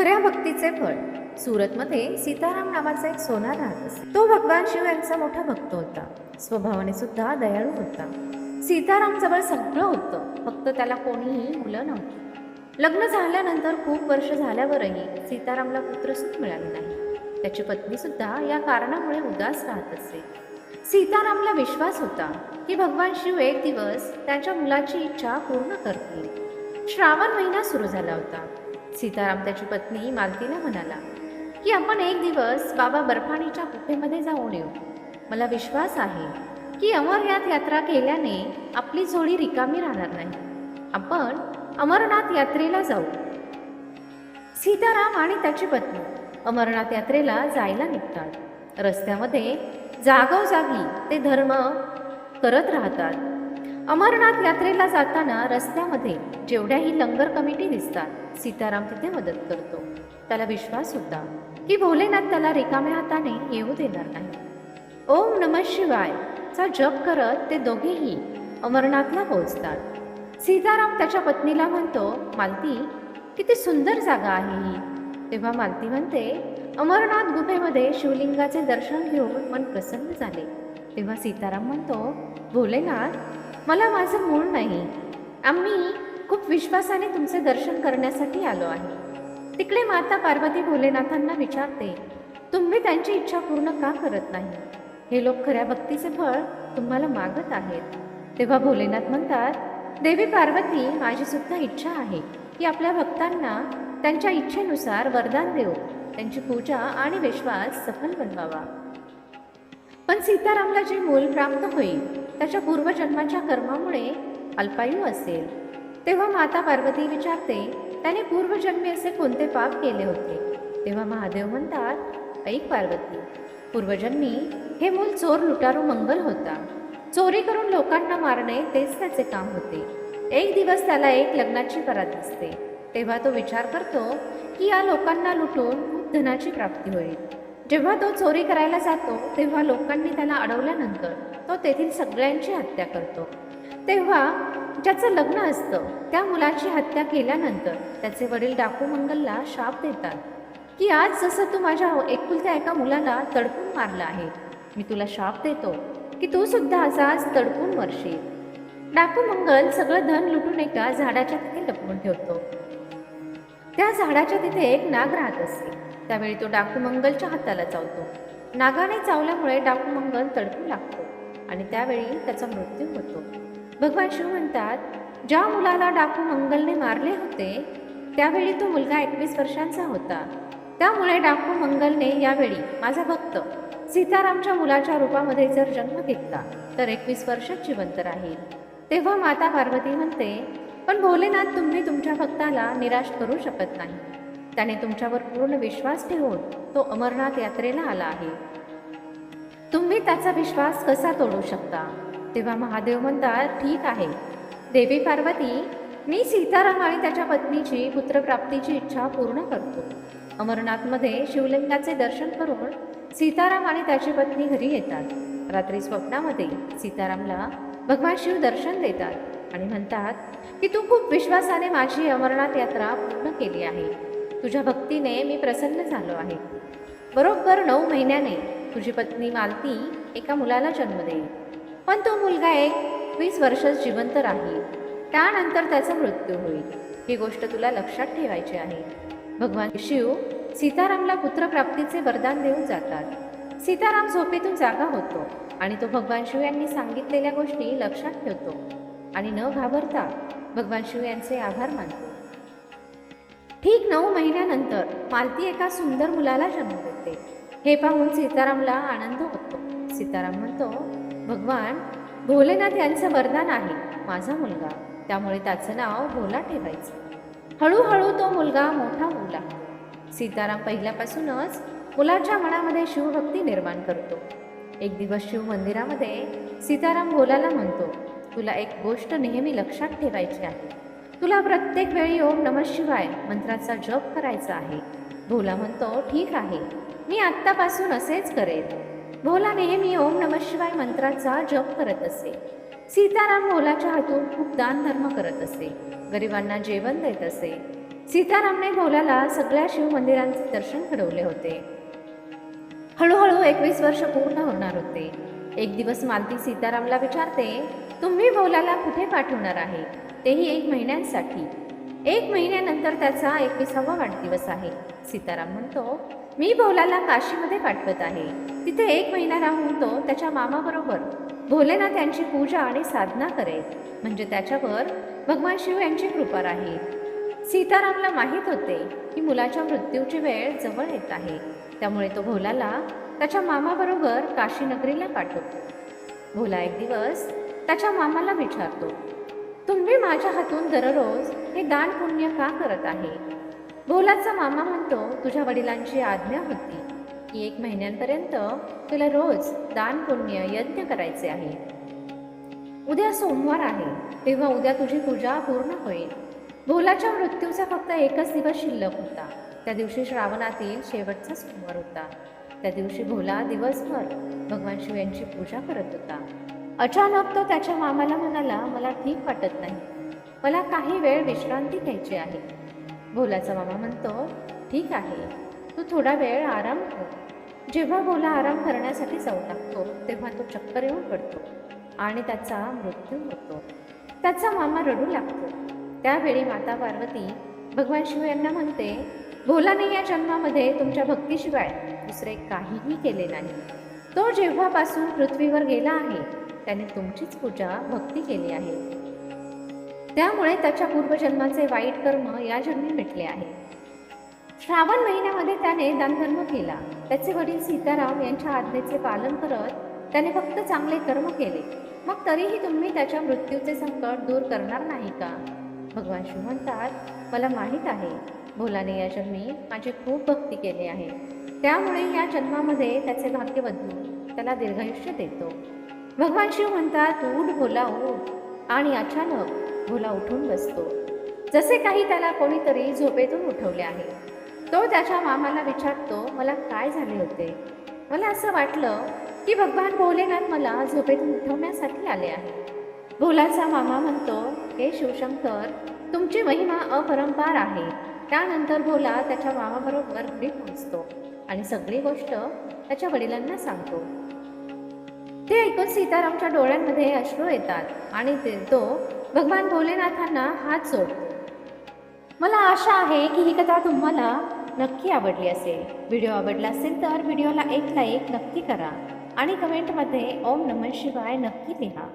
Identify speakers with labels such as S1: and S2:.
S1: खऱ्या भक्तीचे फळ. सुरतमध्ये सीताराम नावाचा एक सोनार राहत असे. तो भगवान शिव यांचा मोठा भक्त होता. स्वभावाने सुद्धा दयाळू होता. सीताराम जवळ सगळं होतं. फक्त त्याला कोणीही मुलं नव्हती. लग्न झाल्यानंतर खूप वर्ष झाल्यावरही सीतारामला पुत्रसुख मिळाले नाही. त्याची पत्नी सुद्धा या कारणामुळे उदास राहत असे. सीतारामला विश्वास होता की भगवान शिव एक दिवस त्याच्या मुलाची इच्छा पूर्ण करतील. श्रावण महिना सुरू झाला होता. सीताराम त्याची पत्नी मालतीला म्हणाला की आपण एक दिवस बाबा बर्फाणीच्या गुफेमध्ये जाऊन येऊ. मला विश्वास आहे की अमरनाथ यात्रा केल्याने आपली जोडी रिकामी राहणार नाही. आपण अमरनाथ यात्रेला जाऊ. सीताराम आणि त्याची पत्नी अमरनाथ यात्रेला जायला निघतात. रस्त्यामध्ये जागोजागी ते धर्म करत राहतात. अमरनाथ यात्रेला जाताना रस्त्यामध्ये जेवढ्याही लंगर कमिटी दिसतात सीताराम तिथे मदत करतो. त्याला विश्वास होता की भोलेनाथ त्याला रिकाम्या हाताने येऊ देणार नाही. ओम नम शिवाय चा जप करत ते दोघेही अमरनाथला पोहोचतात. सीताराम त्याच्या पत्नीला म्हणतो मालती किती सुंदर जागा आहे ही. तेव्हा मालती म्हणते अमरनाथ गुफेमध्ये शिवलिंगाचे दर्शन घेऊन मन प्रसन्न झाले. तेव्हा सीताराम म्हणतो भोलेनाथ मला माझं मूळ नाही. आम्ही खूप विश्वासाने तुमचे दर्शन करण्यासाठी आलो आहे. तिकडे माता पार्वती भोलेनाथांना विचारते तुम्ही त्यांची इच्छा पूर्ण का करत नाही? हे लोक खऱ्या भक्तीचे फळ तुम्हाला मागत आहेत. तेव्हा भोलेनाथ म्हणतात देवी पार्वती माझी सुद्धा इच्छा आहे की आपल्या भक्तांना त्यांच्या इच्छेनुसार वरदान देऊ त्यांची पूजा आणि विश्वास सफल बनवावा. पण सीतारामला जे मूल प्राप्त होईल त्याच्या पूर्वजन्माच्या कर्मामुळे अल्पायू असेल. तेव्हा माता पार्वती विचारते त्याने पूर्वजन्मी असे कोणते पाप केले होते? तेव्हा महादेव म्हणतात ऐक पार्वती पूर्वजन्मी हे मूल चोर लुटारू मंगल होता. चोरी करून लोकांना मारणे तेच त्याचे काम होते. एक दिवस त्याला एक लग्नाची परात दिसते. तेव्हा तो विचार करतो की या लोकांना लुटून धनाची प्राप्ती होईल. जेव्हा तो चोरी करायला जातो तेव्हा लोकांनी त्याला अडवल्यानंतर तो तेथील सगळ्यांची हत्या करतो. तेव्हा ज्याचं लग्न असतं त्या मुलाची हत्या केल्यानंतर त्याचे वडील डाकू मंगलला शाप देतात. की आज जसं तू माझ्या एकुलत्या एका मुलाला तडपून मारलं आहे मी तुला शाप देतो की तू सुद्धा असाच तडपून मरशील. डाकू मंगल सगळं धन लुटून एका झाडाच्या तिथे लपवून ठेवतो. त्या झाडाच्या तिथे एक नाग राहत असते त्यावेळी तो डाकू मंगलच्या हाताला चावतो. नागाने चावल्यामुळे डाकू मंगल तडपू लागतो आणि त्यावेळी त्याचा मृत्यू होतो. भगवान शिव म्हणतात ज्या मुलाला डाकू मंगलने मारले होते त्यावेळी तो मुलगा एकवीस वर्षांचा होता. त्यामुळे डाकू मंगलने यावेळी माझा भक्त सीतारामच्या मुलाच्या रूपामध्ये जर जन्म घेतला तर एकवीस वर्षच जिवंत राहील. तेव्हा माता पार्वती म्हणते पण भोलेनाथ तुम्ही तुमच्या भक्ताला निराश करू शकत नाही. त्याने तुमच्यावर पूर्ण विश्वास ठेवून तो अमरनाथ यात्रेला आला आहे. तुम्ही त्याचा विश्वास कसा तोडू शकता? तेव्हा महादेव म्हणतात ठीक आहे. देवी पार्वती मी सीताराम आणि त्याच्या पत्नीची पुत्रप्राप्तीची इच्छा पूर्ण करतो. अमरनाथमध्ये शिवलिंगाचे दर्शन करून सीताराम आणि त्याची पत्नी घरी येतात. रात्री स्वप्नामध्ये सीतारामला भगवान शिव दर्शन देतात आणि म्हणतात की तू खूप विश्वासाने माझी अमरनाथ यात्रा पूर्ण केली आहे. तुझ्या भक्तीने मी प्रसन्न झालो आहे. बरोबर नऊ महिन्याने तुझी पत्नी मालती एका मुलाला जन्म देईल. पण तो मुलगा एक वीस वर्ष जिवंत राहील. त्यानंतर त्याचा मृत्यू होईल. ही गोष्ट तुला लक्षात ठेवायची आहे. भगवान शिव सीतारामला पुत्रप्राप्तीचे वरदान देऊन जातात. सीताराम झोपेतून जागा होतो आणि तो भगवान शिव यांनी सांगितलेल्या गोष्टी लक्षात ठेवतो. आणि न घाबरता भगवान शिव यांचे आभार मानतो. ठीक नऊ महिन्यानंतर मालती एका सुंदर मुलाला जन्म देते. हे पाहून सीतारामला आनंद होतो. सीताराम म्हणतो भगवान भोलेनाथ यांचं वरदान आहे माझा मुलगा. त्यामुळे त्याचं नाव भोला ठेवायचं. हळूहळू तो मुलगा मोठा होऊ लागतो. सीताराम पहिल्यापासूनच मुलाच्या मनामध्ये शिवभक्ती निर्माण करतो. एक दिवस शिव मंदिरामध्ये सीताराम भोलाला म्हणतो तुला एक गोष्ट नेहमी लक्षात ठेवायची आहे. तुला प्रत्येक वेळी ओम नम शिवाय मंत्राचा जप करायचा आहे. भोला म्हणतो ठीक आहे. मी आत्तापासून असेच करेन. भोला नेहमी ओम नम शिवाय मंत्राचा जप करत असे. सीताराम भोलाच्या हातून खूप दानधर्म करत असे. गरिबांना जेवण देत असे. सीतारामने भोलाला सगळ्या शिव मंदिरांचे दर्शन घडवले होते. हळूहळू एकवीस वर्ष पूर्ण होणार होते. एक दिवस मालती सीतारामला विचारते तुम्ही भोलाला कुठे पाठवणार आहे? तेही एक महिन्यांसाठी. एक महिन्यानंतर त्याचा एकविसावा वाढदिवस आहे. सीताराम म्हणतो मी भोलाला काशीमध्ये पाठवत आहे. तिथे एक महिना राहून तो त्याच्या मामाबरोबर भोलेना त्यांची पूजा आणि साधना करेल. म्हणजे त्याच्यावर भगवान शिव यांची कृपा राहील. सीतारामला माहीत होते की मुलाच्या मृत्यूची वेळ जवळ येत आहे. त्यामुळे तो भोलाला त्याच्या मामाबरोबर काशीनगरीला पाठवतो. भोला एक दिवस त्याच्या मामाला विचारतो माझ्या हातून दररोज हे दान पुण्य का करत आहे? भोलाचा मामा म्हणतो तुझ्या वडिलांची आज्ञा होती. की एक महिन्यांपर्यंत तुला रोज दान पुण्य यज्ञ करायचे आहे. उद्या सोमवार आहे. तेव्हा उद्या तुझी पूजा पूर्ण होईल. भोलाच्या मृत्यूचा फक्त एकच दिवस शिल्लक होता. त्या दिवशी श्रावणातील शेवटचा सोमवार होता. त्या दिवशी भोला दिवसभर भगवान शिव यांची पूजा करत होता. अचानक तो त्याच्या मामाला म्हणाला मला ठीक वाटत नाही. मला काही वेळ विश्रांती घ्यायची आहे. भोलाचा मामा म्हणतो ठीक आहे. तू थोडा वेळ आराम कर. जेव्हा भोला आराम करण्यासाठी जाऊ लागतो तेव्हा तो चक्कर येऊन पडतो आणि त्याचा मृत्यू होतो. त्याचा मामा रडू लागतो. त्यावेळी माता पार्वती भगवान शिव यांना म्हणते भोलाने या जन्मामध्ये तुमच्या भक्तीशिवाय दुसरे काहीही केले नाही. तो जेव्हापासून पृथ्वीवर गेला आहे त्याने तुमचीच पूजा भक्ती केली आहे. त्यामुळे त्याच्या पूर्वजन्माचे वाईट कर्म या जन्मी मिटले आहे. श्रावण महिन्यामध्ये त्याने दानधर्म केला. त्याचे वडील सीताराम यांच्या आज्ञेचे पालन करत त्याने फक्त चांगले कर्म केले. मग तरीही तुम्ही त्याच्या मृत्यूचे संकट दूर करणार नाही का? भगवान शिव म्हणतात मला माहीत आहे. भोलाने या जन्मी माझी खूप भक्ती केली आहे. त्यामुळे या जन्मामध्ये त्याचे भाग्य बदलून त्याला दीर्घायुष्य देतो. भगवान शिव म्हणतात उठ भोला उठ. आणि अचानक भोला उठून बसतो. जसे काही त्याला कोणीतरी झोपेतून उठवले आहे. तो त्याच्या मामाला विचारतो मला काय झाले होते? मला असं वाटलं की भगवान भोलेनाथ मला झोपेतून उठवण्यासाठी आले आहे भोलाचा मामा म्हणतो हे शिवशंकर तुमची महिमा अपरंपार आहे. त्यानंतर भोला त्याच्या मामाबरोबर घरी पोहोचतो आणि सगळी गोष्ट त्याच्या वडिलांना सांगतो. ते ऐकून सीतारामच्या डोळ्यांमध्ये अश्रू येतात आणि ते तो भगवान भोलेनाथांना हात जोडतो मला आशा आहे की ही कथा तुम्हाला नक्की आवडली असेल. व्हिडिओ आवडला असेल तर व्हिडिओला एक लाईक नक्की करा आणि कमेंटमध्ये ओम नमः शिवाय नक्की लिहा.